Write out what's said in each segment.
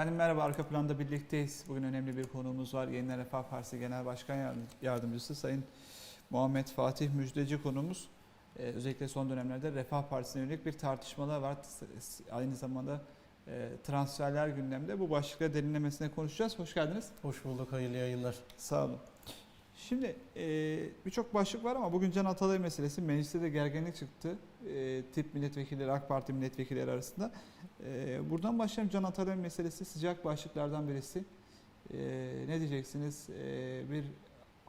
Efendim merhaba, arka planda birlikteyiz. Bugün önemli bir konuğumuz var. Yeniden Refah Partisi Genel Başkan Yardım- Yardımcısı Sayın Muhammed Fatih Müjdeci konuğumuz. Ee, özellikle son dönemlerde Refah Partisi'ne yönelik bir tartışmalar var. Aynı zamanda e, transferler gündemde. Bu başlıkla derinlemesine konuşacağız. Hoş geldiniz. Hoş bulduk, hayırlı yayınlar. Sağ olun. Şimdi e, birçok başlık var ama bugün Can Atalay meselesi mecliste de gerginlik çıktı. E, tip milletvekilleri, AK Parti milletvekilleri arasında. E, buradan başlayalım. Can Atalay meselesi sıcak başlıklardan birisi. E, ne diyeceksiniz? E, bir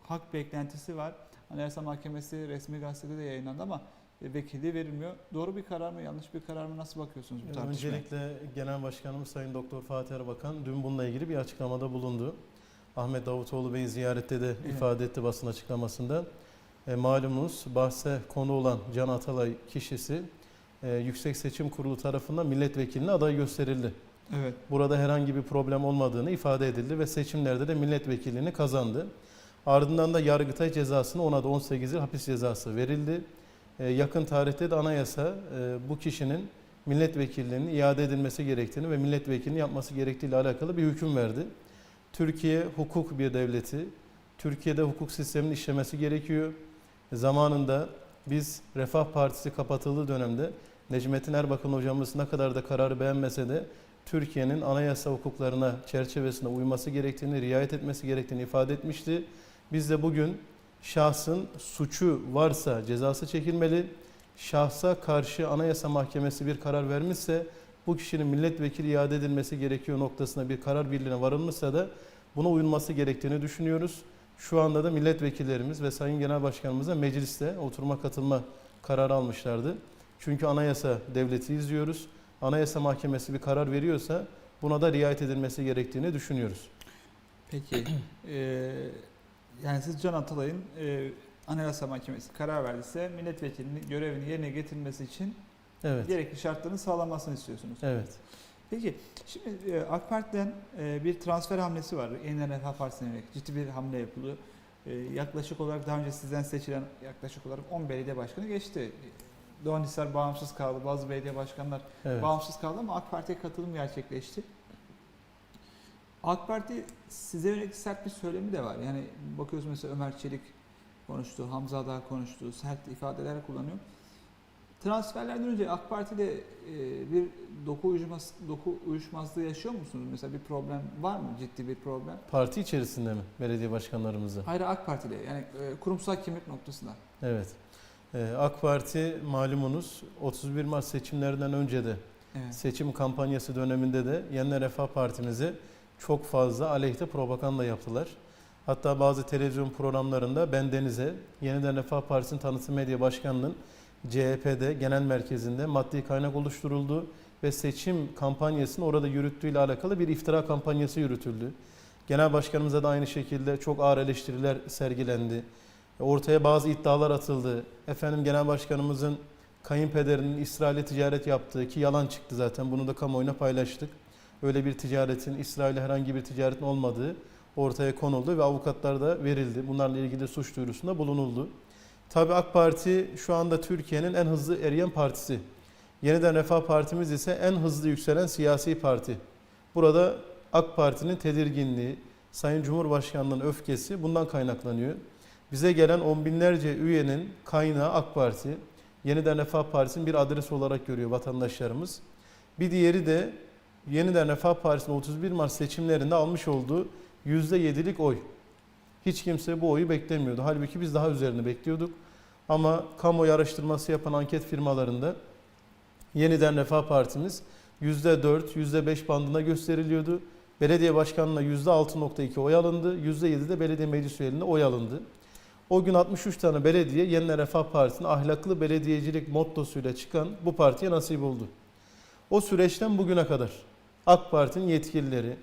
hak beklentisi var. Anayasa Mahkemesi resmi gazetede de yayınlandı ama e, vekili verilmiyor. Doğru bir karar mı, yanlış bir karar mı? Nasıl bakıyorsunuz bu tartışmaya? Öncelikle Genel Başkanımız Sayın Doktor Fatih Erbakan dün bununla ilgili bir açıklamada bulundu. Ahmet Davutoğlu Bey'i ziyarette de Evet. ifade etti basın açıklamasında. E, malumunuz bahse konu olan Can Atalay kişisi e, Yüksek Seçim Kurulu tarafından milletvekiline aday gösterildi. Evet. Burada herhangi bir problem olmadığını ifade edildi ve seçimlerde de milletvekilliğini kazandı. Ardından da Yargıtay cezasını ona da 18 yıl hapis cezası verildi. Ee, yakın tarihte de anayasa e, bu kişinin milletvekilliğinin iade edilmesi gerektiğini ve milletvekilini yapması gerektiğiyle alakalı bir hüküm verdi. Türkiye hukuk bir devleti. Türkiye'de hukuk sisteminin işlemesi gerekiyor. Zamanında biz Refah Partisi kapatıldığı dönemde Necmettin Erbakan hocamız ne kadar da kararı beğenmese de Türkiye'nin anayasa hukuklarına çerçevesinde uyması gerektiğini, riayet etmesi gerektiğini ifade etmişti. Biz de bugün şahsın suçu varsa cezası çekilmeli, şahsa karşı Anayasa Mahkemesi bir karar vermişse bu kişinin milletvekili iade edilmesi gerekiyor noktasına bir karar birliğine varılmışsa da buna uyulması gerektiğini düşünüyoruz. Şu anda da milletvekillerimiz ve Sayın Genel Başkanımıza mecliste oturuma katılma kararı almışlardı. Çünkü anayasa devleti izliyoruz. Anayasa Mahkemesi bir karar veriyorsa buna da riayet edilmesi gerektiğini düşünüyoruz. Peki. e, yani siz Can Atalay'ın e, Anayasa Mahkemesi karar verdiyse milletvekilinin görevini yerine getirmesi için Evet. gerekli şartların sağlanmasını istiyorsunuz. Evet. Peki şimdi e, AK Parti'den e, bir transfer hamlesi var. Yeniden Refah Partisi'ne yönelik ciddi bir hamle yapılıyor. E, yaklaşık olarak daha önce sizden seçilen yaklaşık olarak 10 belediye başkanı geçti. Doğan Hisar bağımsız kaldı. Bazı belediye başkanlar Evet. bağımsız kaldı ama AK Parti'ye katılım gerçekleşti. AK Parti size yönelik sert bir söylemi de var. Yani bakıyoruz mesela Ömer Çelik konuştu, Hamza Dağ konuştu, sert ifadeler kullanıyor. Transferlerden önce AK Parti'de e, bir doku, uyuşmaz, doku uyuşmazlığı yaşıyor musunuz? Mesela bir problem var mı? Ciddi bir problem. Parti içerisinde mi belediye başkanlarımızı? Hayır AK Parti'de yani e, kurumsal kimlik noktasında. Evet. Ee, AK Parti malumunuz 31 Mart seçimlerinden önce de Evet. seçim kampanyası döneminde de Yeniden Refah Partimize çok fazla aleyhte propaganda yaptılar. Hatta bazı televizyon programlarında ben Deniz'e Yeniden Refah Partisi'nin tanıtım medya başkanının CHP'de genel merkezinde maddi kaynak oluşturuldu ve seçim kampanyasını orada yürüttüğüyle alakalı bir iftira kampanyası yürütüldü. Genel başkanımıza da aynı şekilde çok ağır eleştiriler sergilendi. Ortaya bazı iddialar atıldı. Efendim genel başkanımızın kayınpederinin İsrail'e ticaret yaptığı ki yalan çıktı zaten bunu da kamuoyuna paylaştık. Öyle bir ticaretin İsrail'e herhangi bir ticaretin olmadığı ortaya konuldu ve avukatlar da verildi. Bunlarla ilgili suç duyurusunda bulunuldu. Tabii AK Parti şu anda Türkiye'nin en hızlı eriyen partisi. Yeniden Refah Partimiz ise en hızlı yükselen siyasi parti. Burada AK Parti'nin tedirginliği, Sayın Cumhurbaşkanı'nın öfkesi bundan kaynaklanıyor. Bize gelen on binlerce üyenin kaynağı AK Parti. Yeniden Refah Partisi'nin bir adresi olarak görüyor vatandaşlarımız. Bir diğeri de Yeniden Refah Partisi'nin 31 Mart seçimlerinde almış olduğu %7'lik oy. Hiç kimse bu oyu beklemiyordu. Halbuki biz daha üzerini bekliyorduk. Ama kamuoyu araştırması yapan anket firmalarında Yeniden Refah Partimiz %4, %5 bandına gösteriliyordu. Belediye başkanına %6.2 oy alındı. %7 de belediye meclis üyelerinde oy alındı. O gün 63 tane belediye Yeniden Refah Partisi'nin ahlaklı belediyecilik mottosuyla çıkan bu partiye nasip oldu. O süreçten bugüne kadar AK Parti'nin yetkilileri,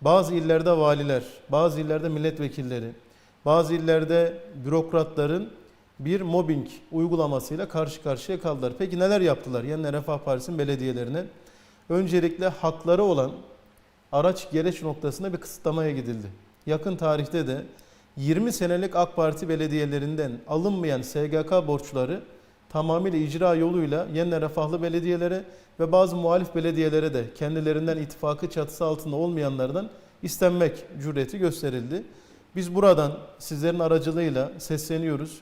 bazı illerde valiler, bazı illerde milletvekilleri, bazı illerde bürokratların bir mobbing uygulamasıyla karşı karşıya kaldılar. Peki neler yaptılar Yeniden Refah Partisi'nin belediyelerine? Öncelikle hakları olan araç gereç noktasında bir kısıtlamaya gidildi. Yakın tarihte de 20 senelik AK Parti belediyelerinden alınmayan SGK borçları tamamıyla icra yoluyla yeniden refahlı belediyelere ve bazı muhalif belediyelere de kendilerinden ittifakı çatısı altında olmayanlardan istenmek cüreti gösterildi. Biz buradan sizlerin aracılığıyla sesleniyoruz.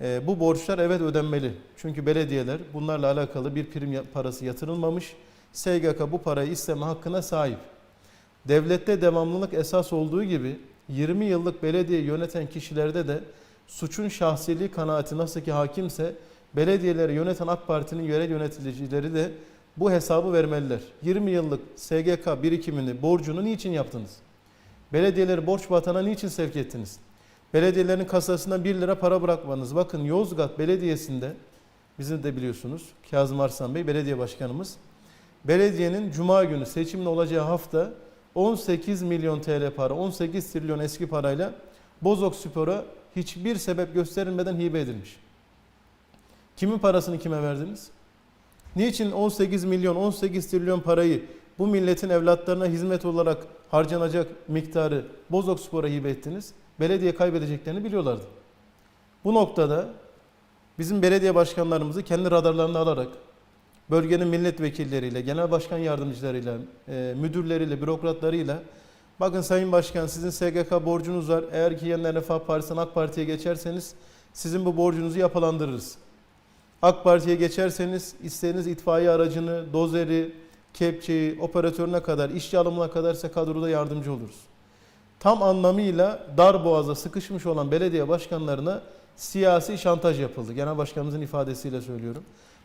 Ee, bu borçlar evet ödenmeli. Çünkü belediyeler bunlarla alakalı bir prim parası yatırılmamış. SGK bu parayı isteme hakkına sahip. Devlette devamlılık esas olduğu gibi 20 yıllık belediye yöneten kişilerde de suçun şahsiliği kanaati nasıl ki hakimse belediyeleri yöneten AK Parti'nin yerel yöneticileri de bu hesabı vermeliler. 20 yıllık SGK birikimini, borcunu niçin yaptınız? Belediyeleri borç batana niçin sevk ettiniz? Belediyelerin kasasına 1 lira para bırakmanız. Bakın Yozgat Belediyesi'nde, bizim de biliyorsunuz Kazım Arslan Bey belediye başkanımız. Belediyenin cuma günü seçimin olacağı hafta 18 milyon TL para, 18 trilyon eski parayla Bozok Spor'a hiçbir sebep gösterilmeden hibe edilmiş. Kimin parasını kime verdiniz? Niçin 18 milyon, 18 trilyon parayı bu milletin evlatlarına hizmet olarak harcanacak miktarı Bozok Spor'a hibe ettiniz? Belediye kaybedeceklerini biliyorlardı. Bu noktada bizim belediye başkanlarımızı kendi radarlarına alarak bölgenin milletvekilleriyle, genel başkan yardımcılarıyla, e, müdürleriyle, bürokratlarıyla bakın Sayın Başkan sizin SGK borcunuz var. Eğer ki Yeniden Refah Partisi'nden AK Parti'ye geçerseniz sizin bu borcunuzu yapılandırırız. AK Parti'ye geçerseniz istediğiniz itfaiye aracını, dozeri, kepçeyi, operatörüne kadar, işçi alımına kadar size kadroda yardımcı oluruz. Tam anlamıyla dar boğaza sıkışmış olan belediye başkanlarına siyasi şantaj yapıldı. Genel başkanımızın ifadesiyle söylüyorum.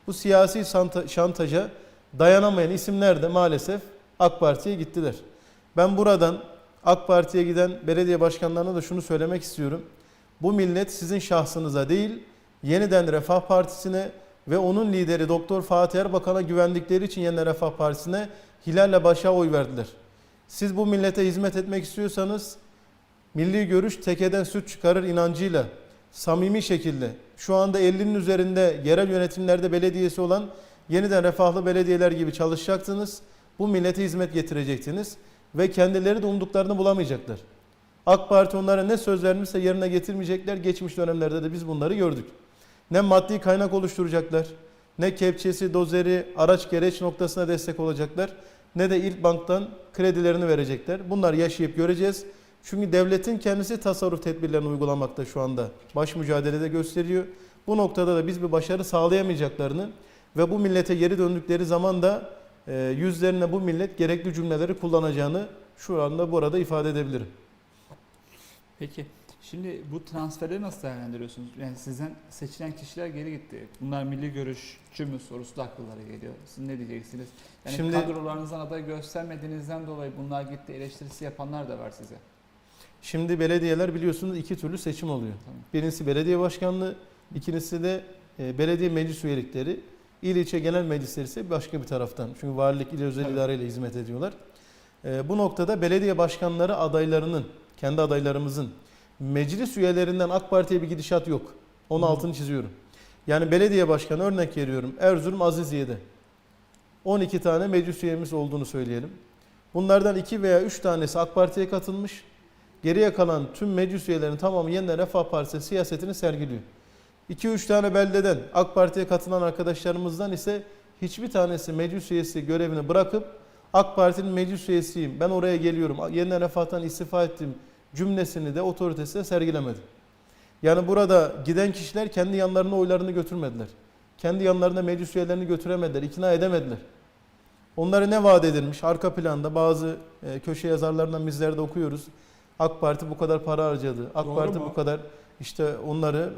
Bu siyasi şanta- şantaja dayanamayan isimler de maalesef AK Parti'ye gittiler. Ben buradan AK Parti'ye giden belediye başkanlarına da şunu söylemek istiyorum. Bu millet sizin şahsınıza değil, yeniden Refah Partisi'ne ve onun lideri Doktor Fatih Erbakan'a güvendikleri için yeniden Refah Partisi'ne Hilal'le başa oy verdiler. Siz bu millete hizmet etmek istiyorsanız milli görüş tekeden süt çıkarır inancıyla samimi şekilde şu anda 50'nin üzerinde yerel yönetimlerde belediyesi olan yeniden refahlı belediyeler gibi çalışacaksınız. Bu millete hizmet getirecektiniz ve kendileri de umduklarını bulamayacaklar. AK Parti onlara ne söz vermişse yerine getirmeyecekler. Geçmiş dönemlerde de biz bunları gördük. Ne maddi kaynak oluşturacaklar, ne kepçesi, dozeri, araç gereç noktasına destek olacaklar, ne de ilk banktan kredilerini verecekler. Bunlar yaşayıp göreceğiz. Çünkü devletin kendisi tasarruf tedbirlerini uygulamakta şu anda. Baş mücadelede gösteriyor. Bu noktada da biz bir başarı sağlayamayacaklarını ve bu millete geri döndükleri zaman da e, yüzlerine bu millet gerekli cümleleri kullanacağını şu anda burada ifade edebilirim. Peki şimdi bu transferleri nasıl değerlendiriyorsunuz? Yani sizden seçilen kişiler geri gitti. Bunlar milli görüşçü mü sorusu da akıllara geliyor. Siz ne diyeceksiniz? Yani Şimdi- kadrolarınızdan aday göstermediğinizden dolayı bunlar gitti eleştirisi yapanlar da var size. Şimdi belediyeler biliyorsunuz iki türlü seçim oluyor. Tamam. Birincisi belediye başkanlığı, ikincisi de e, belediye meclis üyelikleri. İl ilçe genel meclisleri ise başka bir taraftan. Çünkü valilik il özel Tabii. idareyle hizmet ediyorlar. E, bu noktada belediye başkanları adaylarının, kendi adaylarımızın meclis üyelerinden AK Parti'ye bir gidişat yok. Onun Hı altını çiziyorum. Yani belediye başkanı örnek veriyorum Erzurum Aziziye'de 12 tane meclis üyemiz olduğunu söyleyelim. Bunlardan 2 veya 3 tanesi AK Parti'ye katılmış. Geriye kalan tüm meclis üyelerinin tamamı yeniden Refah Partisi siyasetini sergiliyor. 2-3 tane beldeden AK Parti'ye katılan arkadaşlarımızdan ise hiçbir tanesi meclis üyesi görevini bırakıp AK Parti'nin meclis üyesiyim, ben oraya geliyorum, yeniden Refah'tan istifa ettim cümlesini de otoritesi de sergilemedi. Yani burada giden kişiler kendi yanlarına oylarını götürmediler. Kendi yanlarına meclis üyelerini götüremediler, ikna edemediler. Onlara ne vaat edilmiş? Arka planda bazı e, köşe yazarlarından bizler de okuyoruz. AK Parti bu kadar para harcadı. AK Doğru Parti mu? bu kadar işte onları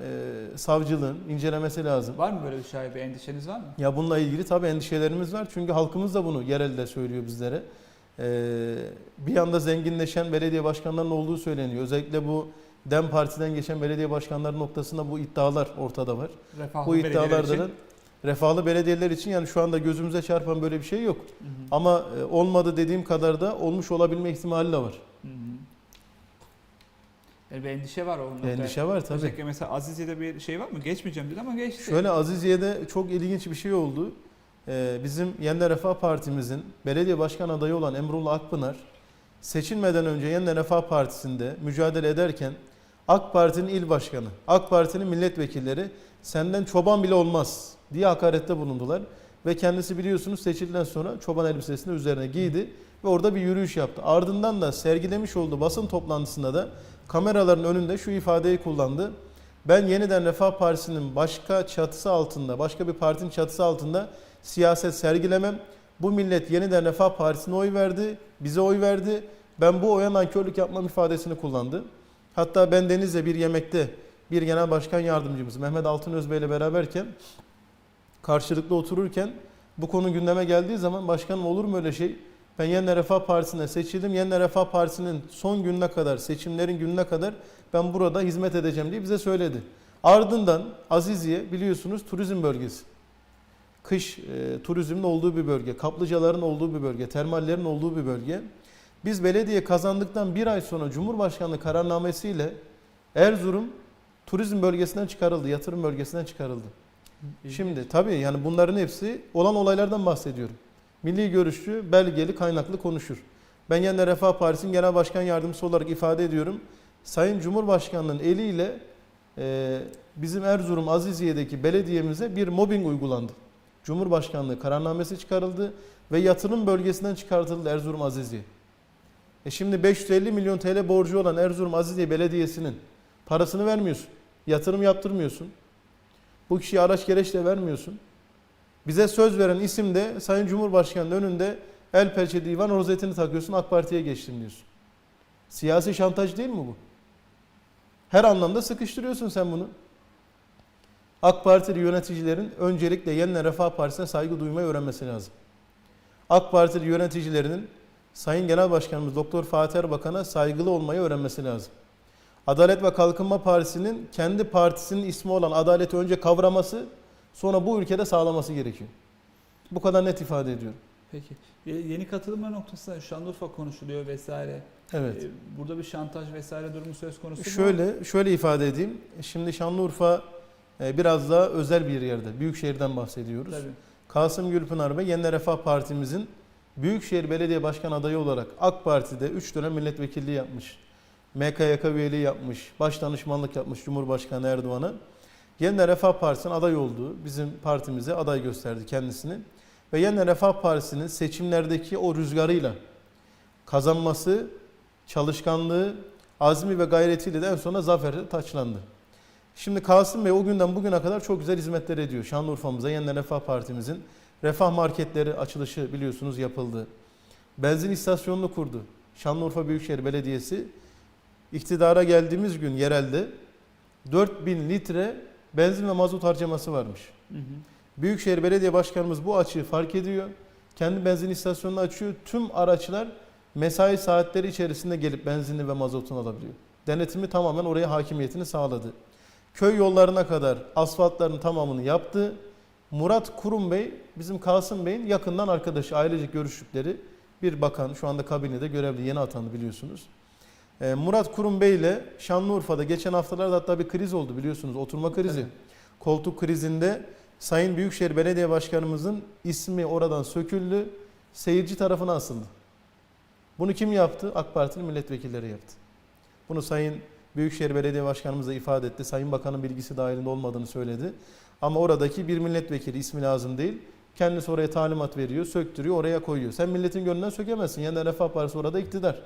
e, savcılığın incelemesi lazım. Var mı böyle bir şaibe endişeniz var mı? Ya bununla ilgili tabii endişelerimiz var. Çünkü halkımız da bunu yerelde söylüyor bizlere. Ee, bir yanda zenginleşen belediye başkanlarının olduğu söyleniyor. Özellikle bu DEM Parti'den geçen belediye başkanları noktasında bu iddialar ortada var. Refahlı bu belediyeler iddialarda için. refahlı belediyeler için yani şu anda gözümüze çarpan böyle bir şey yok. Hı hı. Ama e, olmadı dediğim kadar da olmuş olabilme ihtimali de var. Hı hı. Yani bir endişe var o noktada. Endişe var tabii. Özellikle mesela Azize'de bir şey var mı? Geçmeyeceğim dedi ama geçti. Şöyle Aziziye'de çok ilginç bir şey oldu. Ee, bizim Yeniden Refah Partimizin belediye başkan adayı olan Emrullah Akpınar seçilmeden önce Yeniden Refah Partisi'nde mücadele ederken AK Parti'nin il başkanı, AK Parti'nin milletvekilleri senden çoban bile olmaz diye hakarette bulundular. Ve kendisi biliyorsunuz seçildikten sonra çoban elbisesini üzerine giydi ve orada bir yürüyüş yaptı. Ardından da sergilemiş olduğu basın toplantısında da kameraların önünde şu ifadeyi kullandı. Ben yeniden Refah Partisi'nin başka çatısı altında, başka bir partinin çatısı altında siyaset sergilemem. Bu millet yeniden Refah Partisi'ne oy verdi, bize oy verdi. Ben bu oya nankörlük yapmam ifadesini kullandı. Hatta ben Deniz'le bir yemekte bir genel başkan yardımcımız Mehmet Altınöz Bey ile beraberken karşılıklı otururken bu konu gündeme geldiği zaman başkanım olur mu öyle şey? Ben Yeniden Refah Partisi'ne seçildim. Yeniden Refah Partisi'nin son gününe kadar, seçimlerin gününe kadar ben burada hizmet edeceğim diye bize söyledi. Ardından Aziziye biliyorsunuz turizm bölgesi. Kış e, turizmin olduğu bir bölge, kaplıcaların olduğu bir bölge, termallerin olduğu bir bölge. Biz belediye kazandıktan bir ay sonra Cumhurbaşkanlığı kararnamesiyle Erzurum turizm bölgesinden çıkarıldı, yatırım bölgesinden çıkarıldı. Şimdi tabii yani bunların hepsi olan olaylardan bahsediyorum. Milli görüşçü, belgeli, kaynaklı konuşur. Ben Yeniden Refah Partisi'nin genel başkan yardımcısı olarak ifade ediyorum. Sayın Cumhurbaşkanı'nın eliyle e, bizim Erzurum Aziziye'deki belediyemize bir mobbing uygulandı. Cumhurbaşkanlığı kararnamesi çıkarıldı ve yatırım bölgesinden çıkartıldı Erzurum Aziziye. E şimdi 550 milyon TL borcu olan Erzurum Aziziye Belediyesi'nin parasını vermiyorsun. Yatırım yaptırmıyorsun. Bu kişiye araç gereç de vermiyorsun. Bize söz veren isim de Sayın Cumhurbaşkanı'nın önünde el pençe divan rozetini takıyorsun AK Parti'ye geçtim diyorsun. Siyasi şantaj değil mi bu? Her anlamda sıkıştırıyorsun sen bunu. AK Partili yöneticilerin öncelikle Yeniden Refah Partisi'ne saygı duymayı öğrenmesi lazım. AK Partili yöneticilerinin Sayın Genel Başkanımız Doktor Fatih Erbakan'a saygılı olmayı öğrenmesi lazım. Adalet ve Kalkınma Partisi'nin kendi partisinin ismi olan adaleti önce kavraması, sonra bu ülkede sağlaması gerekiyor. Bu kadar net ifade ediyorum. Peki. Ye- Yeni katılımlar noktasında Şanlıurfa konuşuluyor vesaire. Evet. Ee, Burada bir şantaj vesaire durumu söz konusu mu? Şöyle şöyle ifade edeyim. Şimdi Şanlıurfa biraz daha özel bir yerde. Büyükşehir'den bahsediyoruz. Tabii. Kasım Gülpınar Bey Yeniden Refah Partimizin Büyükşehir Belediye Başkan adayı olarak AK Parti'de 3 dönem milletvekilliği yapmış. MKYK üyeliği yapmış. Baş danışmanlık yapmış Cumhurbaşkanı Erdoğan'a. Yeniden Refah Partisi'nin aday olduğu bizim partimize aday gösterdi kendisini. Ve Yeniden Refah Partisi'nin seçimlerdeki o rüzgarıyla kazanması, çalışkanlığı, azmi ve gayretiyle de en sona zaferle taçlandı. Şimdi Kasım Bey o günden bugüne kadar çok güzel hizmetler ediyor. Şanlıurfa'mıza Yeniden Refah Partimizin refah marketleri açılışı biliyorsunuz yapıldı. Benzin istasyonunu kurdu. Şanlıurfa Büyükşehir Belediyesi iktidara geldiğimiz gün yerelde 4000 litre benzin ve mazot harcaması varmış. Hı hı. Büyükşehir Belediye Başkanımız bu açığı fark ediyor. Kendi benzin istasyonunu açıyor. Tüm araçlar mesai saatleri içerisinde gelip benzinli ve mazotunu alabiliyor. Denetimi tamamen oraya hakimiyetini sağladı. Köy yollarına kadar asfaltların tamamını yaptı. Murat Kurum Bey bizim Kasım Bey'in yakından arkadaşı, ailecek görüştükleri bir bakan. Şu anda kabinede görevli yeni atandı biliyorsunuz. Ee, Murat Kurum Bey ile Şanlıurfa'da geçen haftalarda hatta bir kriz oldu biliyorsunuz. Oturma krizi. Evet. Koltuk krizinde Sayın Büyükşehir Belediye Başkanımızın ismi oradan söküldü. Seyirci tarafına asıldı. Bunu kim yaptı? AK Parti'nin milletvekilleri yaptı. Bunu Sayın Büyükşehir Belediye Başkanımız da ifade etti. Sayın Bakan'ın bilgisi dahilinde olmadığını söyledi. Ama oradaki bir milletvekili ismi lazım değil. Kendisi oraya talimat veriyor, söktürüyor, oraya koyuyor. Sen milletin gönlünden sökemezsin. Yani Refah Partisi orada iktidar.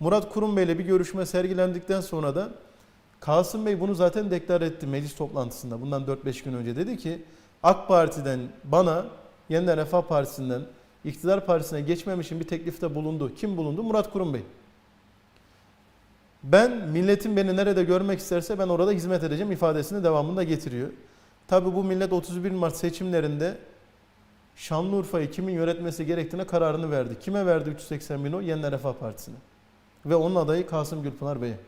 Murat Kurum Bey ile bir görüşme sergilendikten sonra da Kasım Bey bunu zaten deklar etti meclis toplantısında. Bundan 4-5 gün önce dedi ki AK Parti'den bana Yeniden Refah Partisi'nden iktidar partisine geçmem için bir teklifte bulundu. Kim bulundu? Murat Kurum Bey. Ben milletin beni nerede görmek isterse ben orada hizmet edeceğim ifadesini devamında getiriyor. Tabi bu millet 31 Mart seçimlerinde Şanlıurfa'yı kimin yönetmesi gerektiğine kararını verdi. Kime verdi 380 bin o? Yeniden Refah Partisi'ne. Ve onun adayı Kasım Gülpınar Bey'e.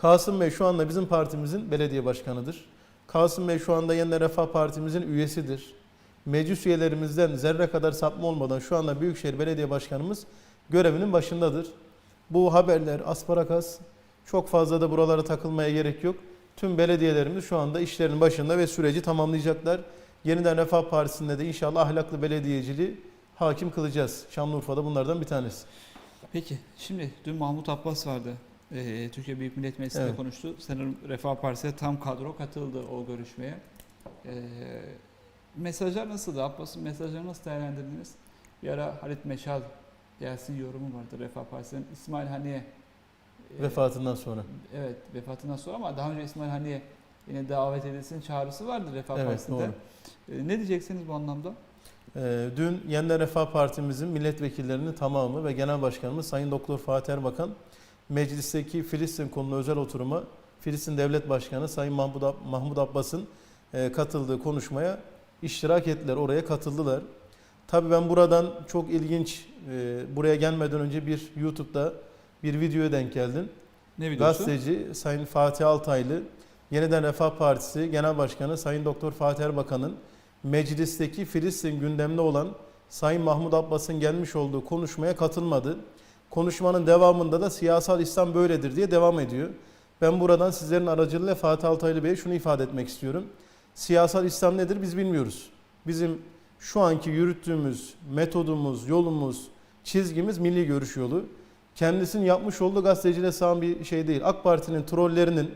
Kasım Bey şu anda bizim partimizin belediye başkanıdır. Kasım Bey şu anda Yeniden Refah Partimizin üyesidir. Meclis üyelerimizden zerre kadar sapma olmadan şu anda Büyükşehir Belediye Başkanımız görevinin başındadır. Bu haberler, asparakas çok fazla da buralara takılmaya gerek yok. Tüm belediyelerimiz şu anda işlerin başında ve süreci tamamlayacaklar. Yeniden Refah Partisi'nde de inşallah ahlaklı belediyeciliği hakim kılacağız. Şanlıurfa'da bunlardan bir tanesi. Peki şimdi dün Mahmut Abbas vardı. e, Türkiye Büyük Millet Meclisi'nde Evet. konuştu. Sanırım Refah Partisi'ne tam kadro katıldı o görüşmeye. E, mesajlar nasıldı? Abbas'ın mesajlarını nasıl değerlendirdiniz? Bir ara Halit Meşal gelsin yorumu vardı Refah Partisi'nin. İsmail Haniye e, Vefatından sonra. Evet vefatından sonra ama daha önce İsmail Haniye yine davet edilsin çağrısı vardı Refah Evet Partisi'nde. doğru. E, ne diyeceksiniz bu anlamda? Ee, dün Yeniden Refah Partimizin milletvekillerinin tamamı ve Genel Başkanımız Sayın Doktor Fatih Erbakan meclisteki Filistin konulu özel oturuma Filistin Devlet Başkanı Sayın Mahmud Abbas'ın e, katıldığı konuşmaya iştirak ettiler, oraya katıldılar. Tabii ben buradan çok ilginç, e, buraya gelmeden önce bir YouTube'da bir videoya denk geldim. Ne videosu? Gazeteci Sayın Fatih Altaylı, Yeniden Refah Partisi Genel Başkanı Sayın Doktor Fatih Erbakan'ın meclisteki Filistin gündemde olan Sayın Mahmud Abbas'ın gelmiş olduğu konuşmaya katılmadı. Konuşmanın devamında da siyasal İslam böyledir diye devam ediyor. Ben buradan sizlerin aracılığıyla Fatih Altaylı Bey'e şunu ifade etmek istiyorum. Siyasal İslam nedir biz bilmiyoruz. Bizim şu anki yürüttüğümüz metodumuz, yolumuz, çizgimiz milli görüş yolu. Kendisinin yapmış olduğu gazeteciliğe sağan bir şey değil. AK Parti'nin trollerinin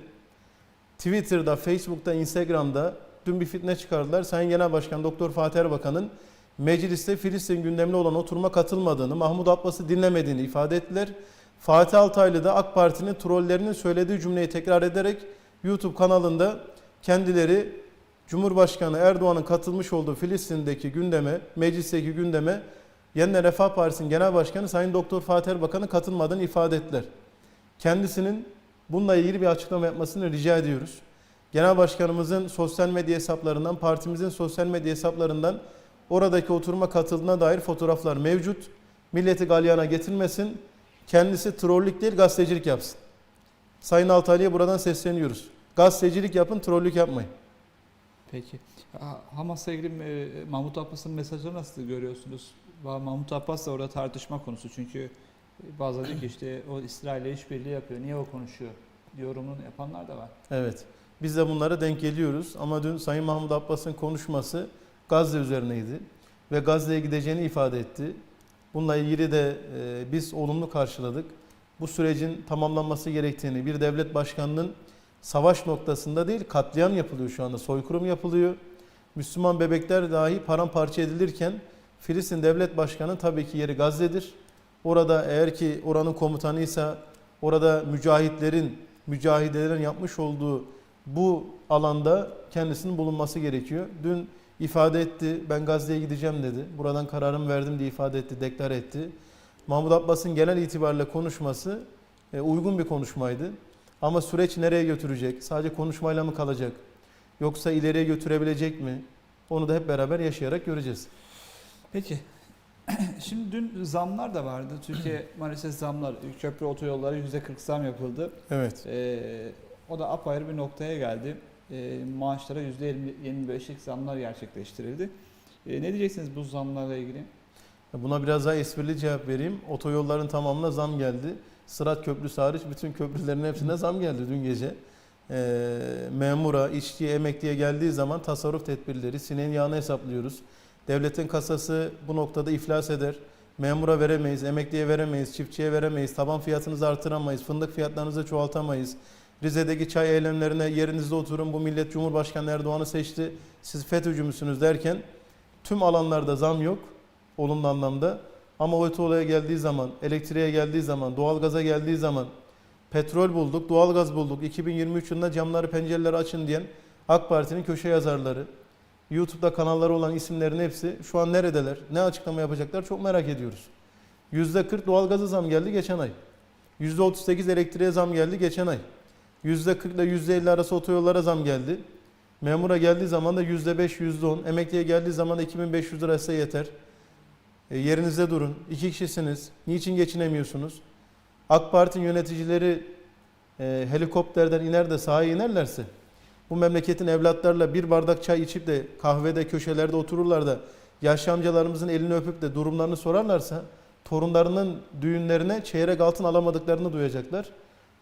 Twitter'da, Facebook'ta, Instagram'da dün bir fitne çıkardılar. Sayın Genel Başkan Doktor Fatih Erbakan'ın mecliste Filistin gündemine olan oturuma katılmadığını, Mahmut Abbas'ı dinlemediğini ifade ettiler. Fatih Altaylı da AK Parti'nin trollerinin söylediği cümleyi tekrar ederek YouTube kanalında kendileri Cumhurbaşkanı Erdoğan'ın katılmış olduğu Filistin'deki gündeme, meclisteki gündeme Yeniden Refah Partisi'nin Genel Başkanı Sayın Doktor Fatih Erbakan'ın katılmadığını ifade ettiler. Kendisinin bununla ilgili bir açıklama yapmasını rica ediyoruz. Genel Başkanımızın sosyal medya hesaplarından, partimizin sosyal medya hesaplarından oradaki oturuma katıldığına dair fotoğraflar mevcut. Milleti galyana getirmesin. Kendisi trollük değil gazetecilik yapsın. Sayın Altaylı'ya buradan sesleniyoruz. Gazetecilik yapın, trollük yapmayın. Peki. Ha- Hamas'la ilgili e, Mahmut Abbas'ın mesajını nasıl görüyorsunuz? Mahmut Abbas da orada tartışma konusu çünkü bazıları diyor ki işte o İsrail'le işbirliği yapıyor. Niye o konuşuyor? Yorumunu yapanlar da var. Evet. Biz de bunlara denk geliyoruz ama dün Sayın Mahmut Abbas'ın konuşması Gazze üzerineydi ve Gazze'ye gideceğini ifade etti. Bununla ilgili de e, biz olumlu karşıladık. Bu sürecin tamamlanması gerektiğini, bir devlet başkanının savaş noktasında değil katliam yapılıyor şu anda, soykırım yapılıyor. Müslüman bebekler dahi paramparça edilirken Filistin devlet başkanı tabii ki yeri Gazze'dir. Orada eğer ki oranın komutanıysa orada mücahitlerin, mücahidelerin yapmış olduğu bu alanda kendisinin bulunması gerekiyor. Dün ifade etti, ben Gazze'ye gideceğim dedi. Buradan kararımı verdim diye ifade etti, deklar etti. Mahmut Abbas'ın genel itibariyle konuşması e, uygun bir konuşmaydı. Ama süreç nereye götürecek? Sadece konuşmayla mı kalacak? Yoksa ileriye götürebilecek mi? Onu da hep beraber yaşayarak göreceğiz. Peki. Şimdi dün zamlar da vardı. Türkiye maalesef zamlar, köprü otoyolları %40 zam yapıldı. Evet. Ee, o da apayrı bir noktaya geldi. Ee, maaşlara %25'lik zamlar gerçekleştirildi. Ee, ne diyeceksiniz bu zamlarla ilgili? Buna biraz daha esprili cevap vereyim. Otoyolların tamamına zam geldi. Sırat Köprüsü hariç bütün köprülerin hepsine zam geldi dün gece. Ee, memura, işçiye, emekliye geldiği zaman tasarruf tedbirleri, sineğin yağını hesaplıyoruz. Devletin kasası bu noktada iflas eder. Memura veremeyiz, emekliye veremeyiz, çiftçiye veremeyiz, taban fiyatınızı artıramayız, fındık fiyatlarınızı çoğaltamayız. Rize'deki çay eylemlerine yerinizde oturun bu millet Cumhurbaşkanı Erdoğan'ı seçti, siz FETÖ'cü müsünüz derken tüm alanlarda zam yok olumlu anlamda. Ama o olaya geldiği zaman, elektriğe geldiği zaman, doğalgaza geldiği zaman petrol bulduk, doğalgaz bulduk. 2023 yılında camları pencereleri açın diyen AK Parti'nin köşe yazarları, YouTube'da kanalları olan isimlerin hepsi şu an neredeler? Ne açıklama yapacaklar çok merak ediyoruz. %40 doğalgaza zam geldi geçen ay. %38 elektriğe zam geldi geçen ay. %40 ile %50 arası otoyollara zam geldi. Memura geldiği zaman da %5, %10, emekliye geldiği zaman da 2500 lira size yeter. E, yerinizde durun. İki kişisiniz. Niçin geçinemiyorsunuz? AK Parti yöneticileri e, helikopterden iner de sahaya inerlerse bu memleketin evlatlarla bir bardak çay içip de kahvede köşelerde otururlar da yaşlı amcalarımızın elini öpüp de durumlarını sorarlarsa torunlarının düğünlerine çeyrek altın alamadıklarını duyacaklar.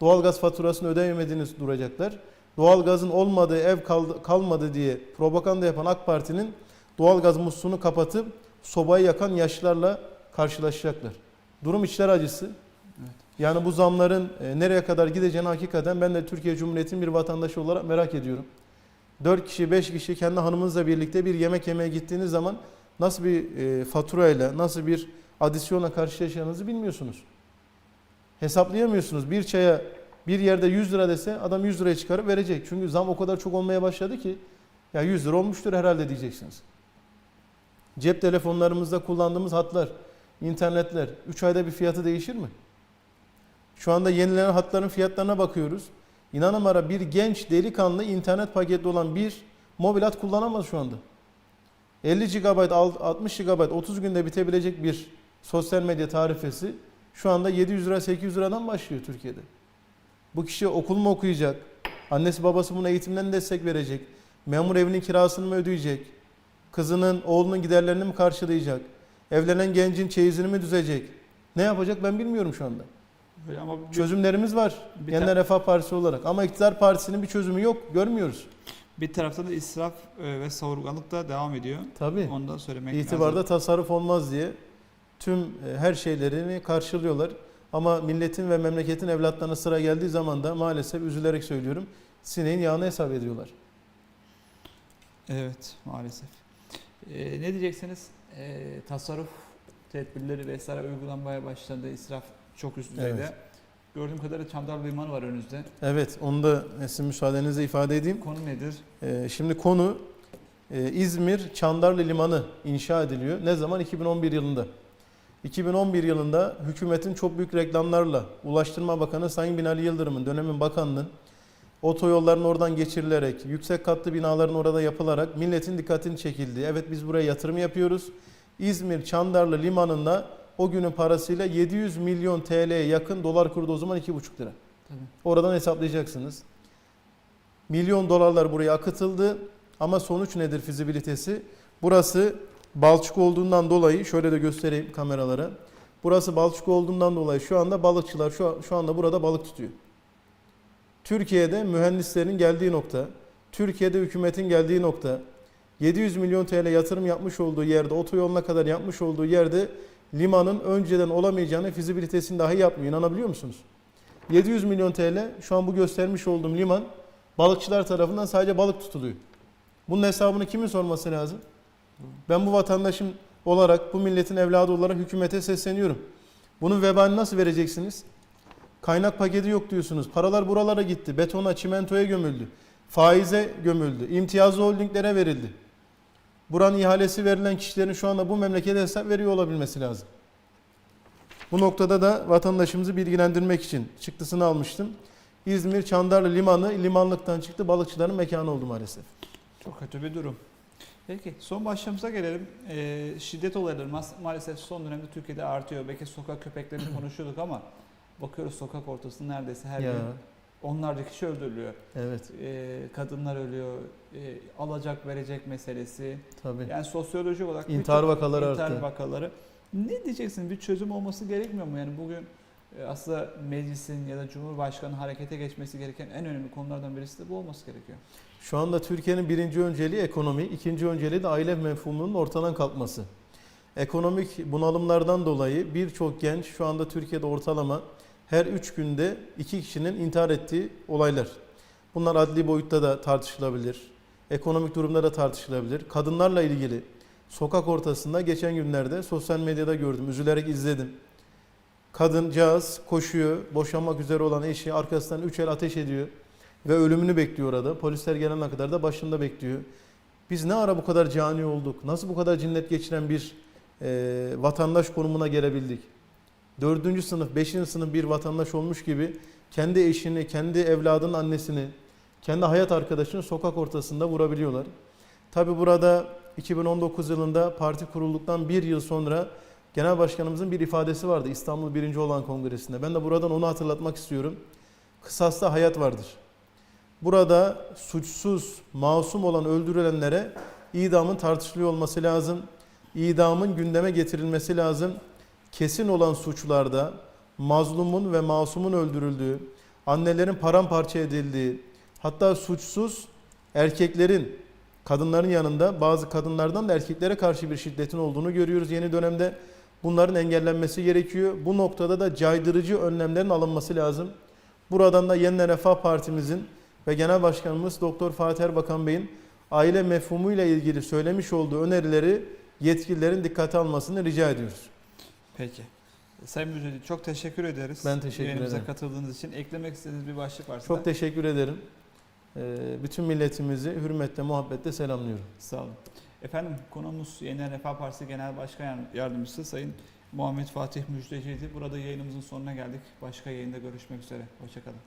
Doğalgaz faturasını ödeyemediğiniz duracaklar. Doğalgazın olmadığı ev kaldı, kalmadı diye propaganda yapan AK Parti'nin doğalgaz musluğunu kapatıp sobayı yakan yaşlılarla karşılaşacaklar. Durum içler acısı. Yani bu zamların e, nereye kadar gideceğini hakikaten ben de Türkiye Cumhuriyeti'nin bir vatandaşı olarak merak ediyorum. 4 kişi 5 kişi kendi hanımınızla birlikte bir yemek yemeye gittiğiniz zaman nasıl bir e, faturayla nasıl bir adisyonla karşılaşacağınızı bilmiyorsunuz. Hesaplayamıyorsunuz. Bir çaya bir yerde 100 lira dese adam 100 liraya çıkarıp verecek. Çünkü zam o kadar çok olmaya başladı ki ya 100 lira olmuştur herhalde diyeceksiniz. Cep telefonlarımızda kullandığımız hatlar, internetler 3 ayda bir fiyatı değişir mi? Şu anda yenilenen hatların fiyatlarına bakıyoruz. İnanın bana bir genç delikanlı internet paketli olan bir mobil hat kullanamaz şu anda. 50 GB, 60 GB 30 günde bitebilecek bir sosyal medya tarifesi şu anda 700 lira 800 liradan başlıyor Türkiye'de. Bu kişi okul mu okuyacak? Annesi babası buna eğitimden destek verecek? Memur evinin kirasını mı ödeyecek? Kızının, oğlunun giderlerini mi karşılayacak? Evlenen gencin çeyizini mi düzecek? Ne yapacak ben bilmiyorum şu anda. Ama bir, Çözümlerimiz var. Bir Yeniden Refah Partisi olarak. Ama iktidar partisinin bir çözümü yok. Görmüyoruz. bir tarafta da israf e, ve savurganlık da devam ediyor. Tabii. Onu da söylemek İtibarda lazım. tasarruf olmaz diye tüm e, her şeylerini karşılıyorlar. Ama milletin ve memleketin evlatlarına sıra geldiği zaman da maalesef üzülerek söylüyorum sineğin yağını hesap ediyorlar. Evet maalesef. E, ne diyeceksiniz? E, tasarruf tedbirleri vesaire uygulanmaya başlandı. İsraf çok üst düzeyde. Evet. Gördüğüm kadarıyla Çamdarlı Limanı var önünüzde. Evet onu da sizin müsaadenizle ifade edeyim. Konu nedir? E, Şimdi konu e, İzmir Çandarlı Limanı inşa ediliyor. Ne zaman? 2011 yılında. 2011 yılında hükümetin çok büyük reklamlarla Ulaştırma Bakanı Sayın Binali Yıldırım'ın dönemin bakanının otoyolların oradan geçirilerek, yüksek katlı binaların orada yapılarak milletin dikkatini çekildi. Evet biz buraya yatırım yapıyoruz. İzmir Çandarlı Limanı'nda o günün parasıyla 700 milyon TL'ye yakın dolar kurdu o zaman 2,5 lira. Tabii. Oradan hesaplayacaksınız. Milyon dolarlar buraya akıtıldı ama sonuç nedir fizibilitesi? Burası balçık olduğundan dolayı şöyle de göstereyim kameralara. Burası balçık olduğundan dolayı şu anda balıkçılar şu, şu anda burada balık tutuyor. Türkiye'de mühendislerin geldiği nokta, Türkiye'de hükümetin geldiği nokta, 700 milyon TL yatırım yapmış olduğu yerde, otoyoluna kadar yapmış olduğu yerde limanın önceden olamayacağını fizibilitesini dahi yapmıyor. İnanabiliyor musunuz? 700 milyon TL şu an bu göstermiş olduğum liman balıkçılar tarafından sadece balık tutuluyor. Bunun hesabını kimin sorması lazım? Ben bu vatandaşım olarak, bu milletin evladı olarak hükümete sesleniyorum. Bunun vebalini nasıl vereceksiniz? Kaynak paketi yok diyorsunuz. Paralar buralara gitti. Betona, çimentoya gömüldü. Faize gömüldü. İmtiyazlı holdinglere verildi. Buranın ihalesi verilen kişilerin şu anda bu memlekete hesap veriyor olabilmesi lazım. Bu noktada da vatandaşımızı bilgilendirmek için çıktısını almıştım. İzmir Çandarlı Limanı limanlıktan çıktı balıkçıların mekanı oldu maalesef. Çok kötü bir durum. Peki son başlığımıza gelelim. Ee, şiddet olayları mas- maalesef son dönemde Türkiye'de artıyor. Belki sokak köpeklerini konuşuyorduk ama bakıyoruz sokak ortasında neredeyse her ya gün onlarca kişi öldürülüyor. evet Ee, kadınlar ölüyor. Ee, alacak verecek meselesi. tabii. Yani sosyolojik olarak İntihar vakaları intihar arttı. vakaları. Ne diyeceksin? Bir çözüm olması gerekmiyor mu? Yani bugün e, aslında meclisin ya da Cumhurbaşkanı harekete geçmesi gereken en önemli konulardan birisi de bu olması gerekiyor. Şu anda Türkiye'nin birinci önceliği ekonomi, ikinci önceliği de aile mefhumunun ortadan kalkması. Ekonomik bunalımlardan dolayı birçok genç şu anda Türkiye'de ortalama her üç günde iki kişinin intihar ettiği olaylar. Bunlar adli boyutta da tartışılabilir, ekonomik durumda da tartışılabilir. Kadınlarla ilgili sokak ortasında geçen günlerde sosyal medyada gördüm, üzülerek izledim. Kadıncağız koşuyor, boşanmak üzere olan eşi arkasından üç el ateş ediyor ve ölümünü bekliyor orada. Polisler gelene kadar da başında bekliyor. Biz ne ara bu kadar cani olduk? Nasıl bu kadar cinnet geçiren bir e, vatandaş konumuna gelebildik? Dördüncü sınıf, beşinci sınıf bir vatandaş olmuş gibi kendi eşini, kendi evladının annesini, kendi hayat arkadaşını sokak ortasında vurabiliyorlar. Tabi burada 2019 yılında parti kurulduktan bir yıl sonra Genel Başkanımızın bir ifadesi vardı İstanbul birinci olan kongresinde. Ben de buradan onu hatırlatmak istiyorum. Kısasta hayat vardır. Burada suçsuz, masum olan öldürülenlere idamın tartışılıyor olması lazım. İdamın gündeme getirilmesi lazım. Kesin olan suçlarda mazlumun ve masumun öldürüldüğü, annelerin paramparça edildiği, hatta suçsuz erkeklerin, kadınların yanında bazı kadınlardan da erkeklere karşı bir şiddetin olduğunu görüyoruz. Yeni dönemde Bunların engellenmesi gerekiyor. Bu noktada da caydırıcı önlemlerin alınması lazım. Buradan da Yeniden Refah Partimizin ve Genel Başkanımız Doktor Fatih Erbakan Bey'in aile mefhumuyla ilgili söylemiş olduğu önerileri yetkililerin dikkate almasını rica ediyoruz. Peki. Sayın Müdürüm çok teşekkür ederiz. Ben teşekkür Yayınımıza ederim. katıldığınız için. Eklemek istediğiniz bir başlık varsa Çok teşekkür ederim. Ee, Bütün milletimizi hürmetle, muhabbetle selamlıyorum. sağ olun. Efendim konuğumuz Yeniden Refah Partisi Genel Başkan Yardımcısı Sayın Muhammed Fatih Müjdeci'ydi. Burada yayınımızın sonuna geldik. Başka yayında görüşmek üzere. Hoşçakalın.